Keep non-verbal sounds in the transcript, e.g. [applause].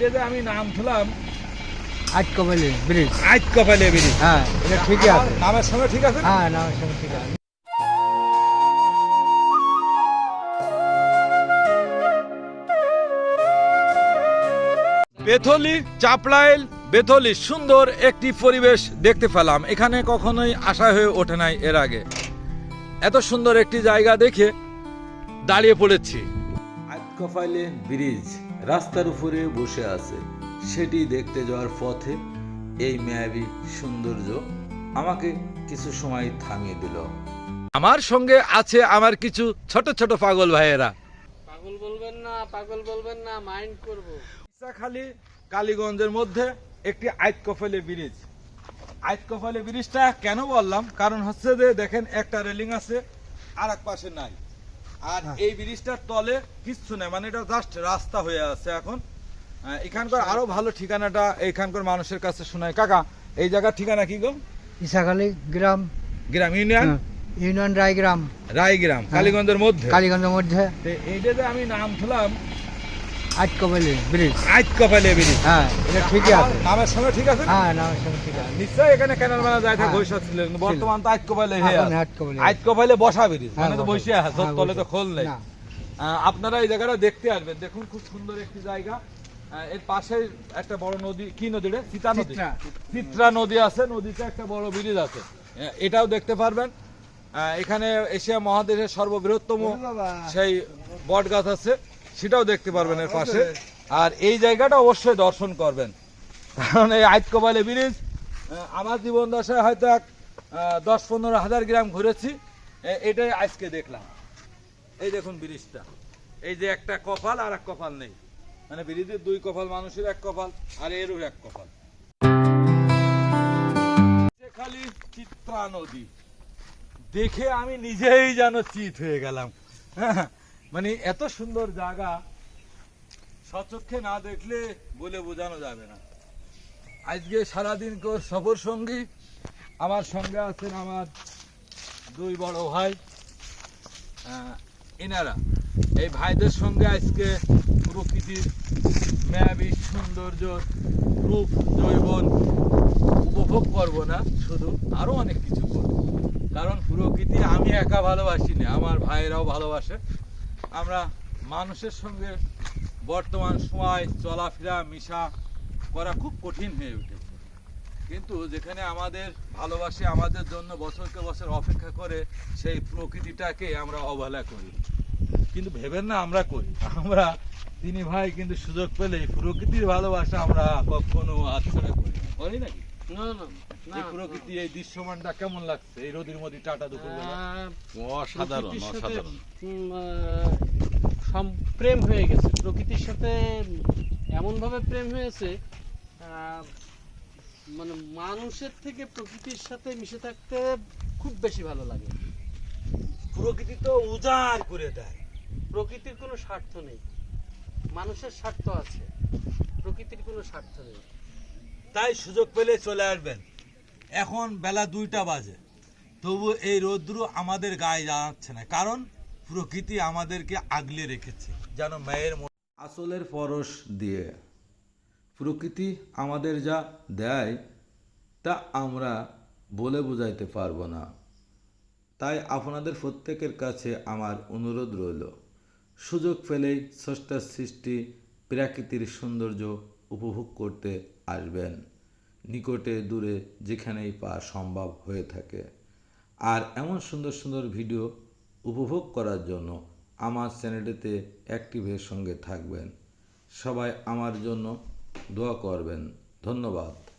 এইটা যে আমি নাম থুলাম আজ ব্রিজ। আজ কপালে বেরিয়ে হ্যাঁ এটা ঠিকই আছে। নামের সঙ্গে ঠিক আছে? হ্যাঁ না সব ঠিক আছে। বেথলি চাপলাইল বেথলি সুন্দর একটি পরিবেশ দেখতে পেলাম। এখানে কখনোই আশা হয়ে ওঠে নাই এর আগে। এত সুন্দর একটি জায়গা দেখে দাঁড়িয়ে পড়েছি। কফাইলে ব্রিজ। রাস্তার উপরে বসে আছে। সেটি দেখতে যাওয়ার পথে এই মায়াবী সৌন্দর্য আমাকে কিছু সময় থামিয়ে দিল। আমার সঙ্গে আছে আমার কিছু ছোট ছোট পাগল ভাইয়েরা। পাগল বলবেন না পাগল বলবেন না মাইন্ড করব। খালি কালীগঞ্জের মধ্যে একটি আইত কফালে ব্রিজ। আইত কফালে ব্রিজটা কেন বললাম? কারণ হচ্ছে যে দেখেন একটা রেলিং আছে আর এক পাশে নাই। আর এই ব্রিজটার তলে কিচ্ছু নেই মানে এটা জাস্ট রাস্তা হয়ে আছে এখন। এখানকার আরও ভালো ঠিকানাটা এখানকার মানুষের কাছে শোনায়। কাকা এই জায়গার ঠিকানা কি গো? ইসাখালী গ্রাম। গ্রাম ইউনিয়ন? হ্যাঁ, ইউনিয়ন রায়গ্রাম। রায়গ্রাম কালীগঞ্জের মধ্যে? কালীগঞ্জের মধ্যে। এই এইটা যে আমি নাম থুলাম আজ কবেলে ব্রিজ। আইত কপালে ব্রিজ। হ্যাঁ এটা ঠিকই আছে। নামের সঙ্গে ঠিক আছে? হ্যাঁ না সব ঠিক আছে। নিশ্চয়ই এখানে কেনাল মেলা যায় থাকে। ছিল। বর্তমান তো আইত কপালে হে এখন হাট কবেলে কপালে বসা ব্রিজ। মানে তো বসে আছে তলে তো খোল নেই। আপনারা এই জায়গাটা দেখতে আসবেন। দেখুন খুব সুন্দর একটি জায়গা। এর পাশে একটা বড় নদী। কি নদী রে? চিতা নদী। চিত্রা। নদী আছে। নদীতে একটা বড় ব্রিজ আছে। এটাও দেখতে পারবেন। আহ, এখানে এশিয়া মহাদেশের সর্ববৃহত্তম সেই বট গাছ আছে। সেটাও দেখতে পারবেন এর পাশে। আর এই জায়গাটা অবশ্যই দর্শন করবেন। কারণ এই আইতকবালে ব্রিজ আমার জীবন দশায় হয়তো এক দশ পনেরো হাজার গ্রাম ঘুরেছি। এটাই আজকে দেখলাম। এই দেখুন ব্রিজটা। এই যে একটা কপাল আর এক কপাল নেই। মানে ব্রিজের দুই কপাল মানুষের এক কপাল আর এরও এক কপাল। খালি চিত্রা নদী দেখে আমি নিজেই যেন চিত হয়ে গেলাম। হ্যাঁ, [laughs] মানে এত সুন্দর জায়গা সচক্ষে না দেখলে বলে বোঝানো যাবে না। আজকে সারাদিন সফর সঙ্গী, আমার সঙ্গে আছেন আমার দুই বড় ভাই এনারা এই ভাইদের সঙ্গে আজকে প্রকৃতির মায়াবী সৌন্দর্য, রূপ জৈবন উপভোগ করব না, শুধু আরও অনেক কিছু করব। কারণ প্রকৃতি আমি একা ভালোবাসি না, আমার ভাইয়েরাও ভালোবাসে। আমরা মানুষের সঙ্গে বর্তমান সময় চলাফেরা, মিশা করা খুব কঠিন হয়ে উঠেছে। কিন্তু যেখানে আমাদের ভালোবাসে, আমাদের জন্য বছরকে বছর অপেক্ষা করে, সেই প্রকৃতিটাকে আমরা অবহেলা করি। কিন্তু ভেবেন না, আমরা করি। আমরা তিনি ভাই কিন্তু সুযোগ পেলেই প্রকৃতির ভালোবাসা আমরা কখনো আচ্ছাড়া করি করি নাকি? প্রকৃতি এই দৃশ্যমানটা কেমন লাগছে? এই রোদের মধ্যে টাটা অসাধারণ অসাধারণ। প্রেম হয়ে গেছে। প্রকৃতির সাথে এমন ভাবে প্রেম হয়েছে আহ, মানে মানুষের থেকে প্রকৃতির সাথে মিশে থাকতে খুব বেশি ভালো লাগে। প্রকৃতি তো উজাড় করে দেয়। প্রকৃতির কোনো স্বার্থ নেই। মানুষের স্বার্থ আছে। প্রকৃতির কোনো স্বার্থ নেই। তাই সুযোগ পেলে চলে আসবেন। এখন বেলা দুইটা বাজে। তবু এই রৌদ্র আমাদের গায়ে জানাচ্ছে না, কারণ প্রকৃতি আমাদেরকে আগলে রেখেছে, যেন মায়ের আসলের পরশ দিয়ে প্রকৃতি আমাদের যা দেয়, তা আমরা বলে বোঝাইতে পারব না। তাই আপনাদের প্রত্যেকের কাছে আমার অনুরোধ রইল, সুযোগ পেলেই স্রষ্টার সৃষ্টি, প্রাকৃতির সৌন্দর্য উপভোগ করতে আসবেন। নিকটে দূরে যেখানেই পা সম্ভব হয়ে থাকে। আর এমন সুন্দর সুন্দর ভিডিও উপভোগ করার জন্য আমার চ্যানেলটিতে অ্যাক্টিভের সঙ্গে থাকবেন। সবাই আমার জন্য দোয়া করবেন। ধন্যবাদ।